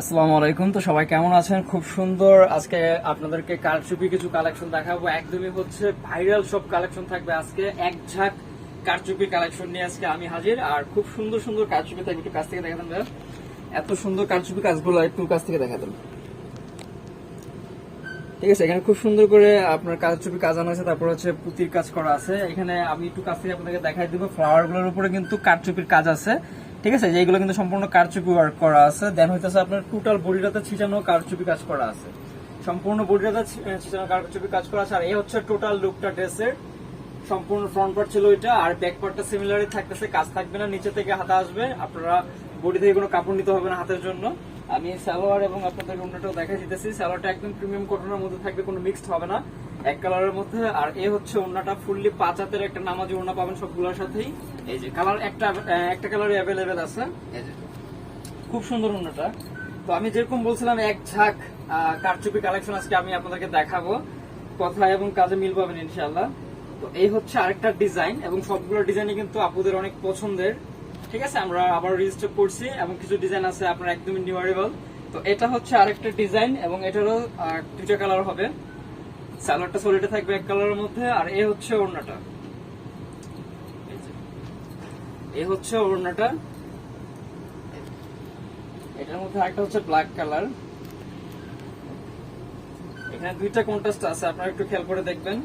আসসালামু আলাইকুম। তো সবাই কেমন আছেন? খুব সুন্দর। আজকে আপনাদেরকে কারচুপি কিছু কালেকশন দেখাবো। একদমই হচ্ছে ভাইরাল সব কালেকশন থাকবে আজকে। এক ঝাঁক কারচুপি কালেকশন নিয়ে আজকে আমি হাজির। আর খুব সুন্দর সুন্দর কারচুপি থাকবে। একটু কাছ থেকে দেখাতেন ভাইয়া। এত সুন্দর কারচুপি কাজগুলো একটু কাছ থেকে দেখাতেন ঠিক আছে, এখানে খুব সুন্দর করে আপনার কারচুপি কাজ আনা আছে, তারপর হচ্ছে পুতির কাজ করা আছে। এখানে আমি একটু কাছ থেকে আপনাকে দেখাই দিব। ফ্লাওয়ারগুলোর উপরে কিন্তু কারচুপির কাজ আছে। ঠিক আছে? যে এগুলো কিন্তু সম্পূর্ণ কারচুপি ওয়ার্ক করা আছে। দেন হইতেছে আপনার টোটাল বডিটাতে ছিটানো কারচুপি কাজ করা আছে। সম্পূর্ণ বডিটাতে ছিটানো কারচুপি কাজ করা আছে। আর এই হচ্ছে টোটাল লুকটা ড্রেসের। সম্পূর্ণ ফ্রন্ট পার্ট ছিল ওইটা, আর ব্যাক পার্টটা সিমিলারই থাকতেছে। কাজ থাকবে না, নিচে থেকে হাতা আসবে। আপনারা বডি থেকে কোনো কাপড় নিতে হবে না হাতের জন্য। আমি সালোয়ার এবং আপনাদের রুমটাও দেখা দিতেছি। সালোয়ারটা একদম প্রিমিয়াম কটনের মধ্যে থাকবে, কোনো মিক্সড হবে না। এক কালারের মধ্যে। আর এ হচ্ছে ওড়নাটা ফুললি পাঁচ হাতের একটা নামাজি ওড়না পাবেন সবগুলোর সাথেই। এই যে কালার একটা একটা কালার অ্যাভেলেবেল আছে। এই যে খুব সুন্দর ওড়নাটা। তো আমি যেরকম বলছিলাম, এক ঝাঁক কারচুপি কালেকশন আজকে আমি আপনাদেরকে দেখাবো। কথা এবং কাজে মিল পাবেন ইনশাল্লাহ তো এই হচ্ছে আরেকটা ডিজাইন এবং সবগুলো ডিজাইনই কিন্তু আপুদের অনেক পছন্দের। ঠিক আছে, আমরা আবার রেজিস্টার করছি এবং কিছু ডিজাইন আছে আপনার একদমই নিউয়ারেবল তো এটা হচ্ছে আরেকটা ডিজাইন এবং এটারও দুইটা কালার হবে। সালোয়ারটা সলিডে থাকবে এক কালারের মধ্যে আর এ হচ্ছে ওড়নাটা। এ হচ্ছে ওড়নাটা। এটার মধ্যে আরেকটা হচ্ছে ব্ল্যাক কালার এখানে দুইটা কন্ট্রাস্ট আছে, আপনারা একটু খেয়াল করে দেখবেন।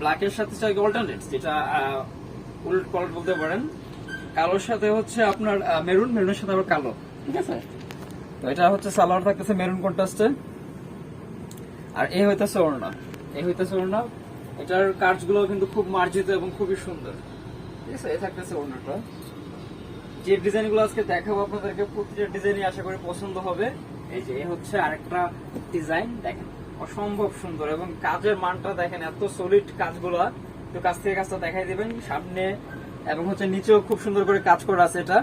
ব্ল্যাকের সাথে চাই অল্টারনেট যেটা উল্ট পাল্ট বলতে পারেন। কালোর সাথে হচ্ছে আপনার মেরুন মেরুনের সাথে আবার কালো। ঠিক আছে? তো এটা হচ্ছে সালোয়ার থাকতেছে মেরুন কন্ট্রাস্টে আর এই হইতেছে ওড়না। এই হইতেছে ওড়না। এটার কাজগুলো কিন্তু খুব মার্জিত এবং খুবই সুন্দর। ঠিক আছে? এই থাকতেছে ওড়নাটা। যে আজকে দেখাবো আপনাদেরকে, প্রতিটা ডিজাইনই আশা করি পছন্দ হবে। এই যে, এই হচ্ছে আরেকটা ডিজাইন, দেখেন। অসম্ভব সুন্দর এবং কাজের মানটা দেখেন, এত সলিড কাজগুলো। তো কাছ থেকে কাজটা দেখাই দিবেন। সামনে এবং হচ্ছে নিচেও খুব সুন্দর করে কাজ করা আছে এটা।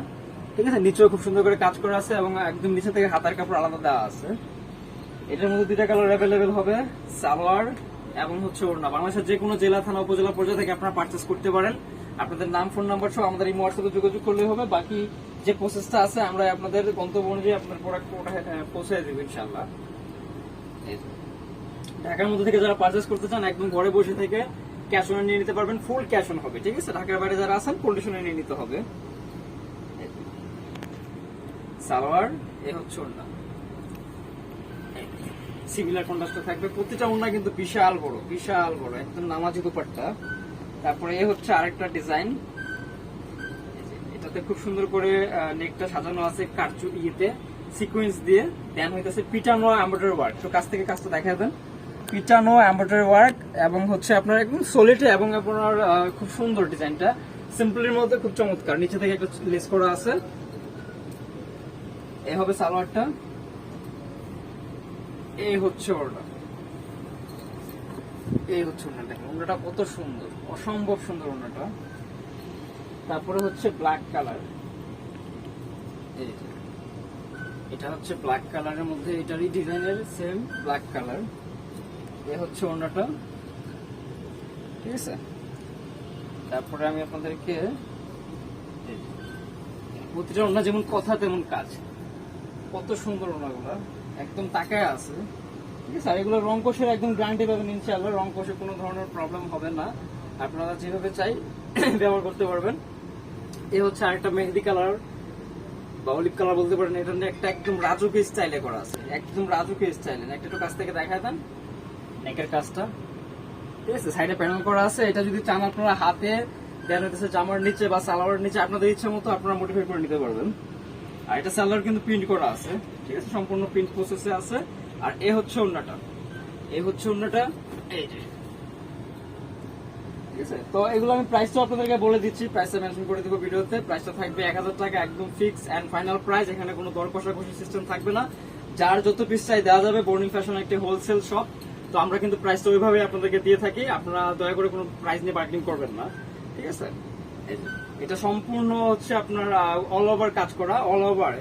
ঠিক আছে? নিচেও খুব সুন্দর করে কাজ করা আছে এবং একদম নিচে থেকে হাতার কাপড় আলাদা দেওয়া আছে। এটার মধ্যে দুইটা কালার অ্যাভেলেবেল হবে, সালোয়ার এবং হচ্ছে ওড়না। বাংলাদেশের যে কোনো জেলা, থানা, উপজেলা পর্যায়ে থেকে আপনারা পারচেস করতে পারেন। আপনাদের নাম ফোন নাম্বার সহ আমাদের এই হোয়াটসঅ্যাপে যোগাযোগ করলে হবে। বাকি যে প্রসেসটা আছে, আমরা আপনাদের গন্তব্য অনুযায়ী আপনার প্রোডাক্ট পৌঁছে দেবো ইনশাল্লাহ ঢাকার মধ্যে থেকে যারা পারচেস করতে চান, একদম ঘরে বসে থেকে ক্যাশ অন নিয়ে নিতে পারবেন ফুল ক্যাশ অন হবে, ঠিক আছে? ঢাকার বাইরে যারা আছেন নিয়ে নিতে হবে। সালোয়ার, এ হচ্ছে ওড়না। সিমিলার থাকবে, প্রতিটা ওড়না কিন্তু বিশাল বড় বিশাল বড়, একদম নামাজি দুপাট্টা। তারপরে এ হচ্ছে আরেকটা ডিজাইন এটাতে খুব সুন্দর করে নেকটা সাজানো আছে কারচু ইয়েতে সিকোয়েন্স দিয়ে। দেন হইতেছে পিটানো এমব্রয়ডারি ওয়ার্ক তো কাছ থেকে কাজটা দেখা দেন। পিটানো এমব্রয়ডারি ওয়ার্ক এবং হচ্ছে আপনার একদম সলিড এবং আপনার খুব সুন্দর ডিজাইনটা। সিম্পলের মধ্যে খুব চমৎকার। নিচে থেকে একটা লেস করা আছে। এ হবে সালোয়ারটা। এই হচ্ছে ওড়না এই হচ্ছে ওড়না দেখেন ওড়নাটা কত সুন্দর। অসম্ভব সুন্দর ওড়নাটা তারপরে হচ্ছে ব্ল্যাক কালার এটা হচ্ছে ব্ল্যাক কালারের মধ্যে এটারই ডিজাইনের সেম ব্ল্যাক কালার এ হচ্ছে ওড়নাটা। ঠিক আছে? তারপরে আমি আপনাদেরকে প্রতিটা ওড়না যেমন কথা, তেমন কাজ। কত সুন্দর ওনাগুলা একদম তাকায় আছে। ঠিক আছে? আর এগুলো রং একদম গ্যারান্টি পাবেন ইনশাআল্লাহ। রং কোষে কোনো ধরনের প্রবলেম হবে না। আপনারা যেভাবে চাই, ব্যবহার করতে পারবেন। এ হচ্ছে আরেকটা মেহেদি কালার বা অলিভ কালার বলতে পারেন। এটা একটা একদম রাজুকি স্টাইলে করা আছে। একদম রাজুকি স্টাইলে একটা একটু কাছ থেকে দেখায় দেন। নেকের কাজটা। ঠিক আছে সাইডে প্যানেল করা আছে। এটা যদি চান আপনারা হাতে, দেন হইতেছে জামার নিচে বা সালোয়ারের নিচে, আপনাদের ইচ্ছা মতো আপনারা মডিফাই করে নিতে পারবেন। আর এটা সালোয়ার কিন্তু প্রিন্ট করা আছে। ঠিক আছে, সম্পূর্ণ প্রিন্ট প্রসেসে আছে। আর এ হচ্ছে অন্যটা এ হচ্ছে অন্যটা এই যে। ঠিক আছে, তো এগুলো আমি প্রাইসটা আপনাদেরকে বলে দিচ্ছি। প্রাইসটা মেনশন করে দিব ভিডিওতে। প্রাইসটা থাকবে এক হাজার টাকা, একদম ফিক্স এন্ড ফাইনাল প্রাইস এখানে কোনো দর কষাকষি সিস্টেম থাকবে না। যার যত পিস চাই দেওয়া যাবে। বোর্নিং ফ্যাশন একটি হোলসেল শপ তো আমরা কিন্তু প্রাইসটা ওইভাবে আপনাদেরকে দিয়ে থাকি। আপনারা দয়া করে কোনো প্রাইস নিয়ে বার্গেনিং করবেন না। ঠিক আছে? এটা সম্পূর্ণ হচ্ছে আপনার অল ওভার কাজ করা অল ওভার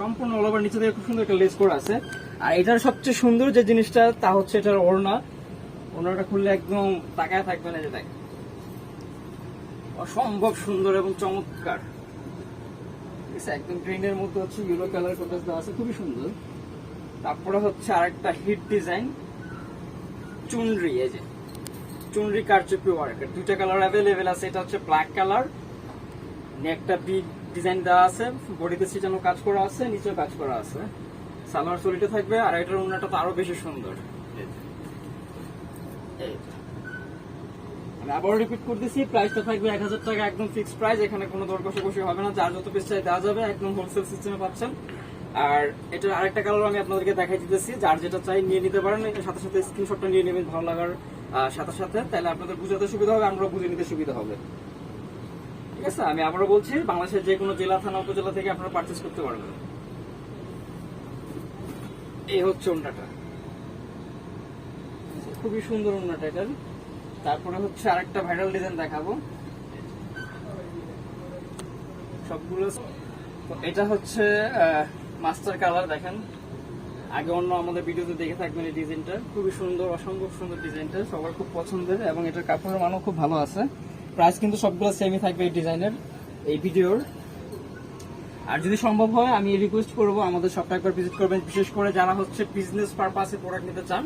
সম্পূর্ণ অল ওভার নিচে থেকে খুব সুন্দর একটা লেস করা আছে। আর এটার সবচেয়ে সুন্দর যে জিনিসটা তা হচ্ছে এটার ওড়না। ওড়নাটা খুললে একদম তাকায় থাকবে না যে দেখ। অসম্ভব সুন্দর এবং চমৎকার। ঠিক আছে, একদম গ্রিনের মধ্যে হচ্ছে ইউরো কালার কন্ট্রাস্ট দেওয়া আছে খুবই সুন্দর। তারপরে হচ্ছে আরেকটা হিট ডিজাইন চুনরি, এই যে। চুনরি কারচুপি ওয়ার্ক দুইটা কালার অ্যাভেলেবেল আছে, এটা হচ্ছে ব্ল্যাক কালার নেকটা বিগ ডিজাইন দেওয়া আছে বডিতে সিটানো কাজ করা আছে, নিচেও কাজ করা আছে। সালোয়ার চলিতে থাকবে, আর এটার উন্নাটা তো আরও বেশি সুন্দর। আমি আবারও রিপিট করতেছি প্রাইসটা থাকবে এক হাজার টাকা, একদম ফিক্সড প্রাইস এখানে কোনো দর কষাকষি হবে না, যার যত পিস চাই দেওয়া যাবে, একদম হোলসেল সিস্টেমে পাচ্ছেন। আর এটার আরেকটা কালার আমি আপনাদেরকে দেখাই দিতেছি। যার যেটা চাই নিয়ে নিতে পারেন সাথে সাথে স্ক্রিনশটটা নিয়ে নেবেন ভালো লাগার সাথে সাথে। তাহলে আপনাদের বুঝাতে সুবিধা হবে আমরা বুঝে নিতে সুবিধা হবে। ঠিক আছে? আমি আবারও বলছি, বাংলাদেশের যে কোনো জেলা, থানা, উপজেলা থেকে আপনারা পারচেস করতে পারবেন। এই হচ্ছে ওন্নাটা খুবই সুন্দর ওন্নাটা এটার তারপরে হচ্ছে আরেকটা ভাইরাল ডিজাইন দেখাবো। সবগুলো এটা হচ্ছে মাস্টার কালার দেখেন। আগে অন্য আমাদের ভিডিওতে দেখে থাকবেন এই ডিজাইনটা। খুবই সুন্দর, অসম্ভব সুন্দর ডিজাইনটা। সবার খুব পছন্দের এবং এটার কাপড়ের মানও খুব ভালো আছে। প্রাইস কিন্তু সবগুলো সেমই থাকবে এই ডিজাইনের, এই ভিডিওর। আর যদি সম্ভব হয়, আমি রিকোয়েস্ট করব, আমাদের শপটা একবার ভিজিট করবেন। বিশেষ করে যারা হচ্ছে বিজনেস পারপাসে প্রোডাক্ট নিতে চান,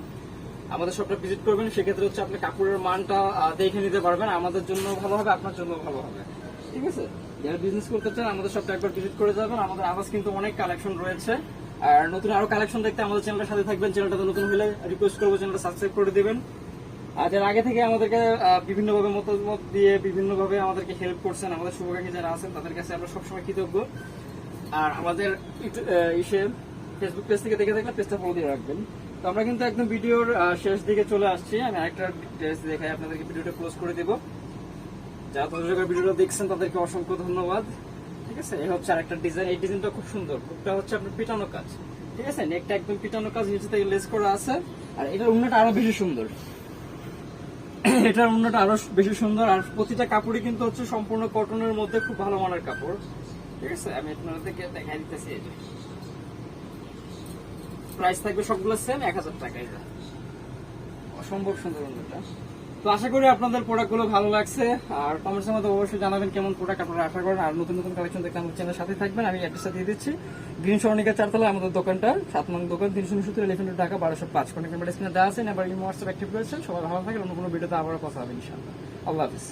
আমাদের শপটা ভিজিট করবেন। সেক্ষেত্রে হচ্ছে আপনি কাপড়ের মানটা দেখে নিতে পারবেন। আমাদের জন্য ভালো হবে, আপনার জন্য ভালো হবে। ঠিক আছে? যারা বিজনেস করতে চান, আমাদের শপটা একবার ভিজিট করে যাবেন। আমাদের আওয়াজ কিন্তু অনেক কালেকশন রয়েছে। আর নতুন আরও কালেকশন দেখতে আমাদের চ্যানেলের সাথে থাকবেন। চ্যানেলটা নতুন হলে রিকোয়েস্ট করব চ্যানেলটা সাবস্ক্রাইব করে দিবেন। আর আগে থেকে আমাদেরকে বিভিন্নভাবে মতামত দিয়ে, বিভিন্নভাবে আমাদেরকে হেল্প করছেন, আমাদের শুভাকাঙ্ক্ষী যারা আছেন, তাদের কাছে আমরা সবসময় কৃতজ্ঞ। আর আমাদের ইসে ফেসবুক পেজ থেকে দেখে থাকলে পেজটা ফলো দিয়ে রাখবেন। তো আমরা কিন্তু একদম ভিডিওর শেষ দিকে চলে আসছি। আমি আরেকটা ড্রেস দেখাই, আপনাদেরকে ভিডিওটা ক্লোজ করে দিব। যারা ধৈর্য করে ভিডিওটা দেখছেন, তাদেরকে অসংখ্য ধন্যবাদ। ঠিক আছে? এই হচ্ছে আরেকটা ডিজাইন এই ডিজাইনটা খুব সুন্দর। এটা হচ্ছে আপনার পিটানো কাজ। ঠিক আছে? নেকটা একদম পিটানো কাজ নিচে থেকে লেস করা আছে। আর এটার উন্নটা আরও বেশি সুন্দর। এটার উন্নটা আরও বেশি সুন্দর। আর প্রতিটা কাপড়ই কিন্তু হচ্ছে সম্পূর্ণ কটনের মধ্যে খুব ভালো মানের কাপড়। ঠিক আছে? আমি আপনাদেরকে দেখাই দিতেছি যে। প্রাইস থাকবে সবগুলো সেম এক হাজার টাকা। এটা অসম্ভব সুন্দর উন্নটা তো আশা করি আপনাদের প্রোডাক্টগুলো ভালো লাগছে। আর কমেন্টসের মধ্যে অবশ্যই জানাবেন কেমন প্রোডাক্ট আপনারা আশা করেন। আর নতুন নতুন কালেকশন দেখতে আমার চ্যানেলের সাথে থাকবেন। আমি অ্যাড্রেসটা দিয়ে দিচ্ছি। গ্রিন সরণিকা চারতলা, আমাদের দোকানটা সাত নং দোকান, তিনশো উনসত্তর এলিফেন্ট টাকা বারোশো পাঁচ। কন্ট্যাক্ট নাম্বার স্ক্রিনে দেওয়া আছে নাম্বার ইমো হোয়াটসঅ্যাপ অ্যাক্টিভ রয়েছে। সবাই ভালো থাকেন অন্য কোনো ভিডিওতে আবারও কথা হবে, ইনশাআল্লাহ। আল্লাহ হাফিজ।